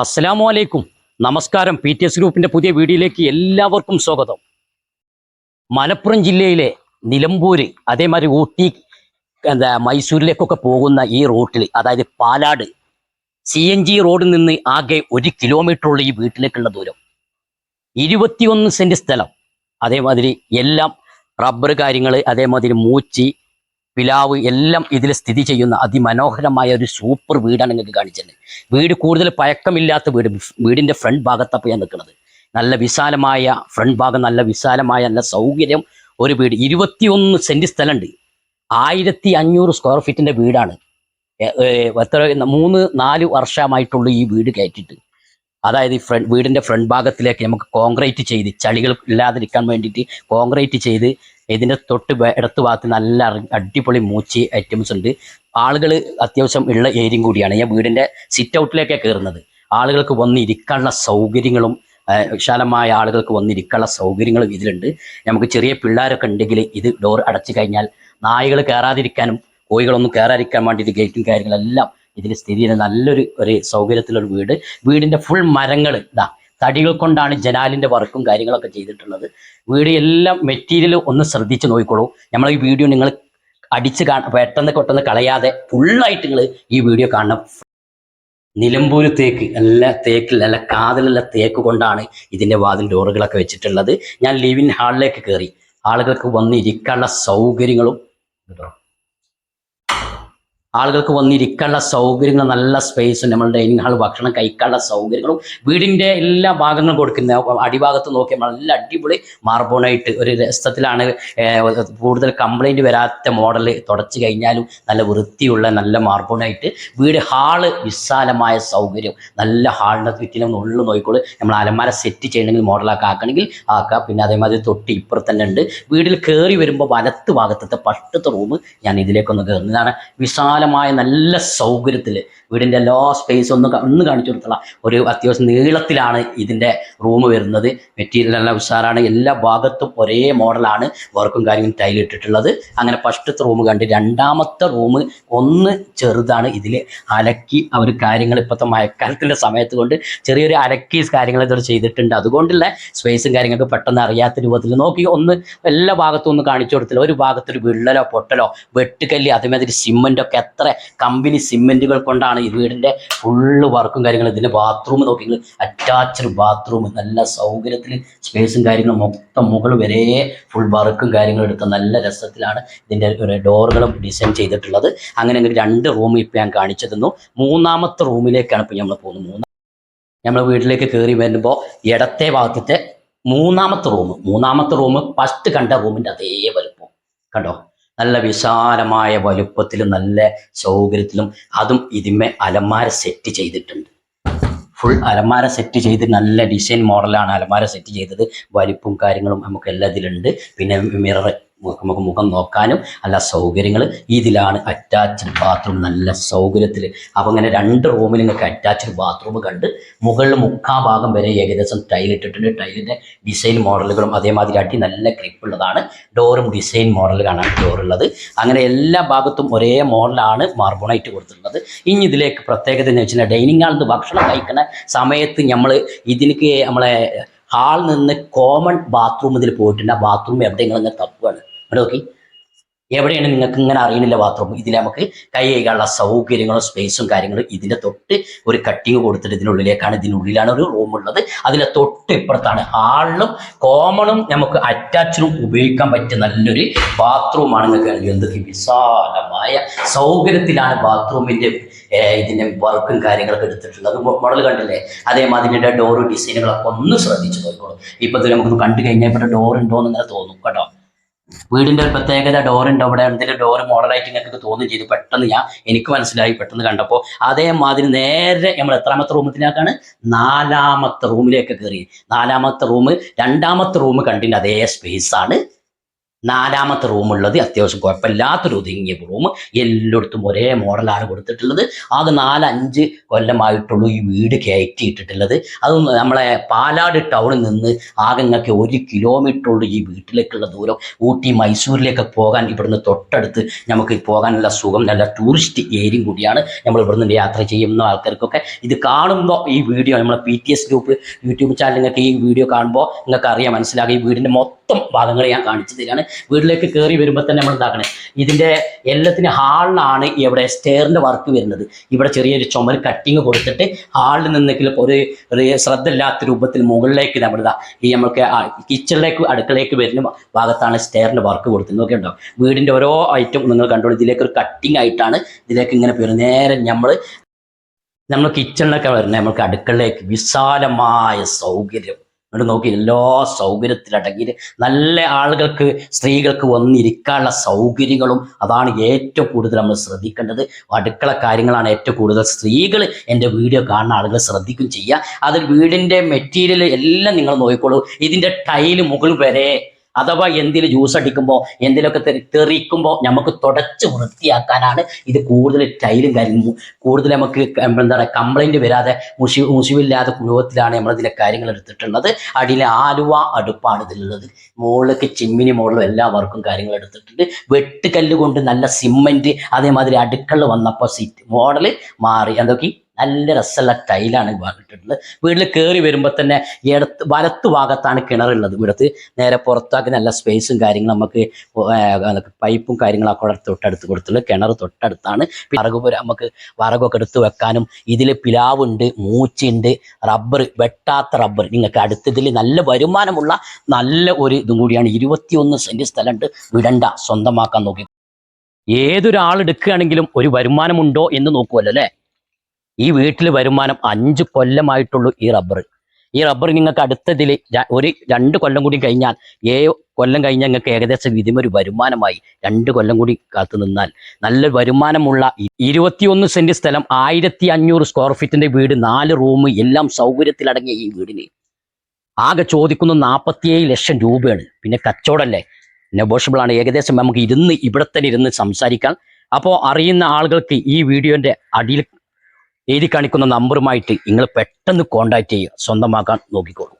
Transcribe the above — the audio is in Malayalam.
അസ്സലാമു അലൈക്കും. നമസ്കാരം. പി ടി എസ് ഗ്രൂപ്പിന്റെ പുതിയ വീഡിയോയിലേക്ക് എല്ലാവർക്കും സ്വാഗതം. മലപ്പുറം ജില്ലയിലെ നിലമ്പൂര് അതേമാതിരി ഊട്ടി എന്താ മൈസൂരിലേക്കൊക്കെ പോകുന്ന ഈ റൂട്ടിൽ അതായത് പാലാട് സി എൻ ജി റോഡിൽ നിന്ന് ആകെ ഒരു കിലോമീറ്ററുള്ള ഈ വീട്ടിലേക്കുള്ള ദൂരം. ഇരുപത്തിയൊന്ന് സെന്റ് സ്ഥലം. അതേമാതിരി എല്ലാം റബ്ബർ കാര്യങ്ങൾ അതേമാതിരി മൂച്ചി പിലാവ് എല്ലാം ഇതിൽ സ്ഥിതി ചെയ്യുന്ന അതിമനോഹരമായ ഒരു സൂപ്പർ വീടാണ് നിങ്ങൾക്ക് കാണിച്ചത്. വീട് കൂടുതൽ പഴക്കമില്ലാത്ത വീട് വീടിന്റെ ഫ്രണ്ട് ഭാഗത്തപ്പോൾ ഞാൻ നിൽക്കുന്നത് നല്ല വിശാലമായ ഫ്രണ്ട് ഭാഗം നല്ല വിശാലമായ നല്ല സൗകര്യം ഒരു വീട്. ഇരുപത്തിയൊന്ന് സെന്റ് സ്ഥലമുണ്ട്. ആയിരത്തി അഞ്ഞൂറ് സ്ക്വയർ ഫീറ്റിന്റെ വീടാണ്. എത്ര മൂന്ന് നാല് വർഷമായിട്ടുള്ള ഈ വീട് കയറ്റിയിട്ട്. അതായത് ഈ ഫ്രണ്ട് വീടിന്റെ ഫ്രണ്ട് ഭാഗത്തിലേക്ക് നമുക്ക് കോൺക്രീറ്റ് ചെയ്ത് ചളികൾ ഇല്ലാതിരിക്കാൻ വേണ്ടിയിട്ട് കോൺക്രീറ്റ് ചെയ്ത് ഇതിന്റെ തൊട്ട് ഇടത്ത് ഭാഗത്ത് നല്ല അടിപൊളി മൂച്ചി ഐറ്റംസ് ഉണ്ട്. ആളുകൾ അത്യാവശ്യം ഉള്ള ഏരിയയും കൂടിയാണ്. ഞാൻ വീടിന്റെ സിറ്റ് ഔട്ടിലേക്കാണ് കയറുന്നത് ആളുകൾക്ക് വന്നിരിക്കാനുള്ള സൗകര്യങ്ങളും വിശാലമായ ആളുകൾക്ക് വന്നിരിക്കാനുള്ള സൗകര്യങ്ങളും ഇതിലുണ്ട്. നമുക്ക് ചെറിയ പിള്ളേരൊക്കെ ഉണ്ടെങ്കിൽ ഇത് ഡോർ അടച്ചു കഴിഞ്ഞാൽ നായകൾ കയറാതിരിക്കാനും കോഴികളൊന്നും കയറാതിരിക്കാൻ വേണ്ടിയിട്ട് ഗേറ്റും കാര്യങ്ങളെല്ലാം ഇതിൽ സ്ഥിതി ചെയ്യുന്ന നല്ലൊരു ഒരു സൗകര്യത്തിലൊരു വീട്. വീടിന്റെ ഫുൾ മരങ്ങൾ ഇതാ തടികൾ കൊണ്ടാണ് ജനാലിന്റെ വർക്കും കാര്യങ്ങളൊക്കെ ചെയ്തിട്ടുള്ളത്. വീട് എല്ലാം മെറ്റീരിയൽ ഒന്ന് ശ്രദ്ധിച്ച് നോക്കിക്കോളൂ. നമ്മൾ ഈ വീഡിയോ നിങ്ങൾ അടിച്ച് കാണ പെട്ടെന്ന് പെട്ടെന്ന് കളയാതെ ഫുള്ളായിട്ട് നിങ്ങൾ ഈ വീഡിയോ കാണണം. നിലമ്പൂർ തേക്ക് നല്ല തേക്കിൽ നല്ല കാതിലുള്ള തേക്ക് കൊണ്ടാണ് ഇതിന്റെ വാതിൽ ഡോറുകളൊക്കെ വെച്ചിട്ടുള്ളത്. ഞാൻ ലിവിൻ ഹാളിലേക്ക് കയറി ആളുകൾക്ക് വന്ന് ഇരിക്കാനുള്ള സൗകര്യങ്ങളും കേട്ടോ ആളുകൾക്ക് വന്നിരിക്കാനുള്ള സൗകര്യങ്ങൾ നല്ല സ്പേസും നമ്മൾ ഡൈനിങ് ഹാൾ ഭക്ഷണം കഴിക്കാനുള്ള സൗകര്യങ്ങളും വീടിന്റെ എല്ലാ ഭാഗങ്ങളും കൊടുക്കുന്ന അടിഭാഗത്ത് നോക്കിയാൽ നല്ല അടിപൊളി മാർബോണായിട്ട് ഒരു രസത്തിലാണ്. കൂടുതൽ കംപ്ലൈന്റ് വരാത്ത മോഡൽ തുടച്ചു കഴിഞ്ഞാലും നല്ല വൃത്തിയുള്ള നല്ല മാർബോണായിട്ട് വീട് ഹാൾ വിശാലമായ സൗകര്യം. നല്ല ഹാളിന്റെ ചുറ്റിനും ഉള്ളു നോക്കിക്കോളൂ. നമ്മൾ അലമാര സെറ്റ് ചെയ്യണമെങ്കിൽ മോഡലാക്കി ആക്കണമെങ്കിൽ ആക്കാം. പിന്നെ അതേമാതിരി തൊട്ടി ഇപ്പുറത്ത് തന്നെ ഉണ്ട്. വീട്ടിൽ കയറി വരുമ്പോൾ വലത്ത് ഭാഗത്തത്തെ പട്ടത്തെ റൂം ഞാൻ ഇതിലേക്കൊന്ന് കയറുന്നതാണ് വിശാലമായ നല്ല സൗകര്യത്തിൽ വീടിന്റെ എല്ലാ സ്പേസ് ഒന്ന് ഒന്ന് കാണിച്ചു കൊടുത്തുള്ള ഒരു അത്യാവശ്യം നീളത്തിലാണ് ഇതിന്റെ റൂം വരുന്നത്. മെറ്റീരിയൽ എല്ലാം ഉഷാറാണ്. എല്ലാ ഭാഗത്തും ഒരേ മോഡലാണ് വർക്കും കാര്യങ്ങളും ടൈൽ ഇട്ടിട്ടുള്ളത്. അങ്ങനെ ഫസ്റ്റത്തെ റൂം കണ്ട് രണ്ടാമത്തെ റൂം ഒന്ന് ചെറുതാണ് ഇതിൽ അലക്കി അവർ കാര്യങ്ങൾ ഇപ്പോഴത്തെ മഴക്കാലത്തിന്റെ സമയത്ത് കൊണ്ട് ചെറിയൊരു അലക്കി കാര്യങ്ങൾ ഇതൊരു ചെയ്തിട്ടുണ്ട്. അതുകൊണ്ടുള്ള സ്പേസും കാര്യങ്ങളൊക്കെ പെട്ടെന്ന് അറിയാത്ത രൂപത്തിൽ നോക്കി ഒന്ന് എല്ലാ ഭാഗത്തും ഒന്ന് കാണിച്ചു കൊടുത്തില്ല. ഒരു ഭാഗത്തൊരു വിള്ളലോ പൊട്ടലോ വെട്ടുകല്ല് അതേമാതിരി സിമെന്റ് ഒക്കെ എത്ര കമ്പനി സിമെന്റുകൾ കൊണ്ടാണ് ഈ വീടിന്റെ ഫുള്ള് വർക്കും കാര്യങ്ങളും. ഇതിന്റെ ബാത്റൂം നോക്കിയെങ്കിൽ അറ്റാച്ച്ഡ് ബാത്റൂം നല്ല സൗകര്യത്തിൽ സ്പേസും കാര്യങ്ങളും മൊത്തം മുകൾ വരെ ഫുൾ വർക്കും കാര്യങ്ങളും എടുത്ത നല്ല രസത്തിലാണ് ഇതിന്റെ ഡോറുകളും ഡിസൈൻ ചെയ്തിട്ടുള്ളത്. അങ്ങനെ അങ്ങനെ രണ്ട് റൂം ഇപ്പം ഞാൻ കാണിച്ചു തന്നു. മൂന്നാമത്തെ റൂമിലേക്കാണ് ഇപ്പം നമ്മൾ പോകുന്നത്. മൂന്നാം നമ്മൾ വീട്ടിലേക്ക് കയറി വരുമ്പോൾ ഇടത്തെ ഭാഗത്തെ മൂന്നാമത്തെ റൂം മൂന്നാമത്തെ റൂം ഫസ്റ്റ് കണ്ട റൂമിന്റെ അതേ വലുപ്പം. കണ്ടോ? നല്ല വിശാലമായ വലുപ്പത്തിലും നല്ല സൗകര്യത്തിലും അതും ഇതിന്മേ അലമാര സെറ്റ് ചെയ്തിട്ടുണ്ട്. ഫുൾ അലമാര സെറ്റ് ചെയ്ത് നല്ല ഡിസൈൻ മോഡലാണ് അലമാര സെറ്റ് ചെയ്തത്. വലിപ്പും കാര്യങ്ങളും നമുക്ക് എല്ലാ ഇതിലുണ്ട്. പിന്നെ മിറർ നമുക്ക് മുഖം നോക്കാനും നല്ല സൗകര്യങ്ങൾ. ഇതിലാണ് അറ്റാച്ച്ഡ് ബാത്റൂം നല്ല സൗകര്യത്തിൽ. അപ്പോൾ ഇങ്ങനെ രണ്ട് റൂമിൽ നിങ്ങൾക്ക് അറ്റാച്ച്ഡ് ബാത്റൂം കണ്ട് മുകളിൽ മുക്കാ ഭാഗം വരെ ഏകദേശം ടൈൽ ഇട്ടിട്ടുണ്ട്. ടൈലിന്റെ ഡിസൈൻ മോഡലുകളും അതേമാതിരി അടി നല്ല ഉള്ളതാണ്. ഡോറും ഡിസൈൻ കാണാൻ ഡോർ അങ്ങനെ എല്ലാ ഭാഗത്തും ഒരേ മോഡലാണ് മാർബോണൈറ്റ് കൊടുത്തിട്ടുള്ളത്. ഇനി ഇതിലേക്ക് പ്രത്യേകത എന്ന് വെച്ചാൽ ഡൈനിങ് ഹാളിൽ നിന്ന് ഭക്ഷണം കഴിക്കുന്ന സമയത്ത് നമ്മൾ ഇതിലേക്ക് നമ്മളെ ഹാളിൽ നിന്ന് കോമൺ ബാത്റൂം ഇതിൽ പോയിട്ടുണ്ട്. ആ ബാത്റൂം എവിടെയെങ്കിലും തപ്പുകയാണ് ഇവിടെ നോക്കി. എവിടെയാണ് നിങ്ങൾക്ക് ഇങ്ങനെ അറിയണില്ല ബാത്റൂം ഇതിൽ നമുക്ക് കൈ കഴുകാനുള്ള സൗകര്യങ്ങളും സ്പേസും കാര്യങ്ങളും ഇതിന്റെ തൊട്ട് ഒരു കട്ടിങ് കൊടുത്തിട്ട് ഇതിനുള്ളിലേക്കാണ് ഇതിനുള്ളിലാണ് ഒരു റൂം ഉള്ളത്. അതിന്റെ തൊട്ട് ഇപ്പുറത്താണ്. ഹാളിലും കോമണും നമുക്ക് അറ്റാച്ചിനും ഉപയോഗിക്കാൻ പറ്റിയ നല്ലൊരു ബാത്റൂമാണ് നിങ്ങൾക്ക് എന്തൊക്കെ വിശാലമായ സൗകര്യത്തിലാണ് ബാത്റൂമിന്റെ ഇതിന്റെ വർക്കും കാര്യങ്ങളൊക്കെ എടുത്തിട്ടുള്ളത്. മോഡൽ കണ്ടില്ലേ? അതേമാതിരി ഡോറ് ഡിസൈനുകളൊക്കെ ഒന്ന് ശ്രദ്ധിച്ചു നോക്കോളൂ ഇപ്പൊ ഇത് നമുക്ക് കണ്ടു കഴിഞ്ഞാൽ ഇവിടെ ഡോർ ഉണ്ടോ എന്ന് തോന്നും. കേട്ടോ? വീടിന്റെ ഒരു പ്രത്യേകത ഡോർ ഉണ്ട്. അവിടെ എന്തെങ്കിലും ഡോർ മോഡലായിട്ട് നിങ്ങൾക്ക് തോന്നുകയും ചെയ്തു. പെട്ടെന്ന് ഞാൻ എനിക്ക് മനസ്സിലായി. പെട്ടെന്ന് കണ്ടപ്പോൾ അതേമാതിരി നേരെ നമ്മൾ എത്രാമത്തെ റൂമത്തിലേക്കാണ് നാലാമത്തെ റൂമിലേക്ക് കയറി. നാലാമത്തെ റൂം രണ്ടാമത്തെ റൂം കണ്ടിട്ട് അതേ സ്പേസ് ആണ് നാലാമത്തെ റൂമുള്ളത് അത്യാവശ്യം കുഴപ്പമില്ലാത്തൊരു ഒതുങ്ങിയ റൂം എല്ലായിടത്തും ഒരേ മോഡലാണ് കൊടുത്തിട്ടുള്ളത്. അത് നാലഞ്ച് കൊല്ലമായിട്ടുള്ളൂ ഈ വീട് കയറ്റിയിട്ടിട്ടുള്ളത്. അത് നമ്മളെ പാലാട് ടൗണിൽ നിന്ന് ആകെ ഒരു കിലോമീറ്റർ ഉള്ളൂ ഈ വീട്ടിലേക്കുള്ള ദൂരം. ഊട്ടി മൈസൂരിലേക്ക് പോകാൻ ഇവിടുന്ന് തൊട്ടടുത്ത് നമുക്ക് പോകാനുള്ള സുഖം നല്ല ടൂറിസ്റ്റ് ഏരിയയും കൂടിയാണ് നമ്മൾ ഇവിടുന്ന് യാത്ര ചെയ്യുന്ന ആൾക്കാർക്കൊക്കെ. ഇത് കാണുമ്പോൾ ഈ വീഡിയോ നമ്മളെ P T S group YouTube channel നിങ്ങൾക്ക് ഈ വീഡിയോ കാണുമ്പോൾ നിങ്ങൾക്ക് അറിയാം മനസ്സിലാകും. ഈ വീടിന്റെ മൊത്തം ഭാഗങ്ങൾ ഞാൻ കാണിച്ചു തരികയാണ്. വീട്ടിലേക്ക് കയറി വരുമ്പോൾ തന്നെ നമ്മൾ എന്താക്കണേ? ഇതിന്റെ എല്ലാത്തിനും ഹാളിലാണ് ഇവിടെ സ്റ്റെയറിന്റെ വർക്ക് വരുന്നത്. ഇവിടെ ചെറിയൊരു ചുമർ കട്ടിങ് കൊടുത്തിട്ട് ഹാളിൽ നിന്നെങ്കിലും ഒരു ശ്രദ്ധ ഇല്ലാത്ത രൂപത്തിൽ മുകളിലേക്ക് നമ്മൾ ഇതാ ഈ നമുക്ക് കിച്ചണിലേക്ക് അടുക്കളയിലേക്ക് വരുന്ന ഭാഗത്താണ് സ്റ്റെയറിന്റെ വർക്ക് കൊടുത്തത് ഉണ്ടോ വീടിന്റെ ഓരോ ഐറ്റം നിങ്ങൾ കണ്ടോളൂ. ഇതിലേക്ക് ഒരു കട്ടിങ് ആയിട്ടാണ് ഇതിലേക്ക് ഇങ്ങനെ വരുന്നത് നേരെ നമ്മൾ നമ്മൾ കിച്ചണിലൊക്കെ വരുന്നത്. നമുക്ക് അടുക്കളയിലേക്ക് വിശാലമായ സൗകര്യം. എന്നിട്ട് നോക്കി എല്ലാ സൗകര്യത്തിലടങ്ങി നല്ല ആളുകൾക്ക് സ്ത്രീകൾക്ക് വന്നിരിക്കാനുള്ള സൗകര്യങ്ങളും അതാണ് ഏറ്റവും കൂടുതൽ നമ്മൾ ശ്രദ്ധിക്കേണ്ടത്. അടുക്കള കാര്യങ്ങളാണ് ഏറ്റവും കൂടുതൽ സ്ത്രീകൾ എന്റെ വീഡിയോ കാണുന്ന ആളുകൾ ശ്രദ്ധിക്കും ചെയ്യുക. അതിൽ വീടിന്റെ മെറ്റീരിയൽ എല്ലാം നിങ്ങൾ നോക്കിക്കോളൂ. ഇതിന്റെ ടൈൽ മുകൾ വരെ അഥവാ എന്തിൽ ജ്യൂസ് അടിക്കുമ്പോൾ എന്തിലൊക്കെ തെറി- തെറിക്കുമ്പോൾ നമുക്ക് തുടച്ച് വൃത്തിയാക്കാനാണ് ഇത് കൂടുതൽ ടൈലും കാര്യങ്ങളും കൂടുതൽ നമുക്ക് എന്താ പറയുക കംപ്ലൈന്റ് വരാതെ മുഷി മുഷിവില്ലാതെ കുടുംബത്തിലാണ് നമ്മളിതിലെ കാര്യങ്ങൾ എടുത്തിട്ടുള്ളത്. അടിയിൽ ആലുവ അടുപ്പാണ് ഇതിലുള്ളത്. മുകളിലേക്ക് ചിമ്മിനി മുകളിലും എല്ലാ വർക്കും കാര്യങ്ങൾ എടുത്തിട്ടുണ്ട്. വെട്ടുകല്ല് കൊണ്ട് നല്ല സിമ്മന്റ് അതേമാതിരി അടുക്കള വന്നപ്പോൾ സീറ്റ് മോഡൽ മാറി. എന്തൊക്കെ നല്ല രസമുള്ള ടൈലാണ് ഇട്ടിട്ടുള്ളത്. വീട്ടിൽ കയറി വരുമ്പോൾ തന്നെ ഇടത്ത് വലത്ത് ഭാഗത്താണ് കിണറുള്ളത്. ഇവിടുത്തെ നേരെ പുറത്താക്കി നല്ല സ്പേസും കാര്യങ്ങളും നമുക്ക് പൈപ്പും കാര്യങ്ങളൊക്കെ അവിടെ തൊട്ടടുത്ത് കൊടുത്തിട്ടുള്ളത് കിണർ തൊട്ടടുത്താണ്. വിറക് നമുക്ക് വിറകൊക്കെ എടുത്ത് വെക്കാനും ഇതിൽ പിലാവുണ്ട് മൂച്ചുണ്ട് റബ്ബർ വെട്ടാത്ത റബ്ബർ നിങ്ങൾക്ക് അടുത്തതിൽ നല്ല വരുമാനമുള്ള നല്ല ഒരു ഇതും കൂടിയാണ്. ഇരുപത്തിയൊന്ന് സെന്റ് സ്ഥലമുണ്ട്. വിടണ്ട സ്വന്തമാക്കാൻ നോക്കി. ഏതൊരാൾ എടുക്കുകയാണെങ്കിലും ഒരു വരുമാനമുണ്ടോ എന്ന് നോക്കുമല്ലോ അല്ലേ? ഈ വീട്ടിൽ വരുമാനം അഞ്ച് കൊല്ലമായിട്ടുള്ളൂ ഈ റബ്ബർ ഈ റബ്ബർ നിങ്ങൾക്ക് അടുത്തതിൽ ഒരു രണ്ട് കൊല്ലം കൂടി കഴിഞ്ഞാൽ ഏഴ് കൊല്ലം കഴിഞ്ഞാൽ നിങ്ങൾക്ക് ഏകദേശം ഇതിമൊരു വരുമാനമായി രണ്ട് കൊല്ലം കൂടി കാത്തു നിന്നാൽ. നല്ല വരുമാനമുള്ള ഇരുപത്തിയൊന്ന് സെന്റ് സ്ഥലം ആയിരത്തി അഞ്ഞൂറ് സ്ക്വയർ ഫീറ്റിന്റെ വീട് നാല് റൂം എല്ലാം സൗകര്യത്തിലടങ്ങിയ ഈ വീടിന്. ആകെ ചോദിക്കുന്ന നാൽപ്പത്തിയേഴ് ലക്ഷം രൂപയാണ്. പിന്നെ കച്ചവടമല്ലേ നെഗോഷ്യബിൾ ആണ്. ഏകദേശം നമുക്ക് ഇരുന്ന് ഇവിടെ തന്നെ ഇരുന്ന് സംസാരിക്കാം. അപ്പോൾ അറിയുന്ന ആളുകൾക്ക് ഈ വീഡിയോന്റെ അടിയിൽ എഴുതി കാണിക്കുന്ന നമ്പറുമായിട്ട് നിങ്ങൾ പെട്ടെന്ന് കോൺടാക്ട് ചെയ്യുക സ്വന്തമാക്കാൻ നോക്കിക്കോളൂ.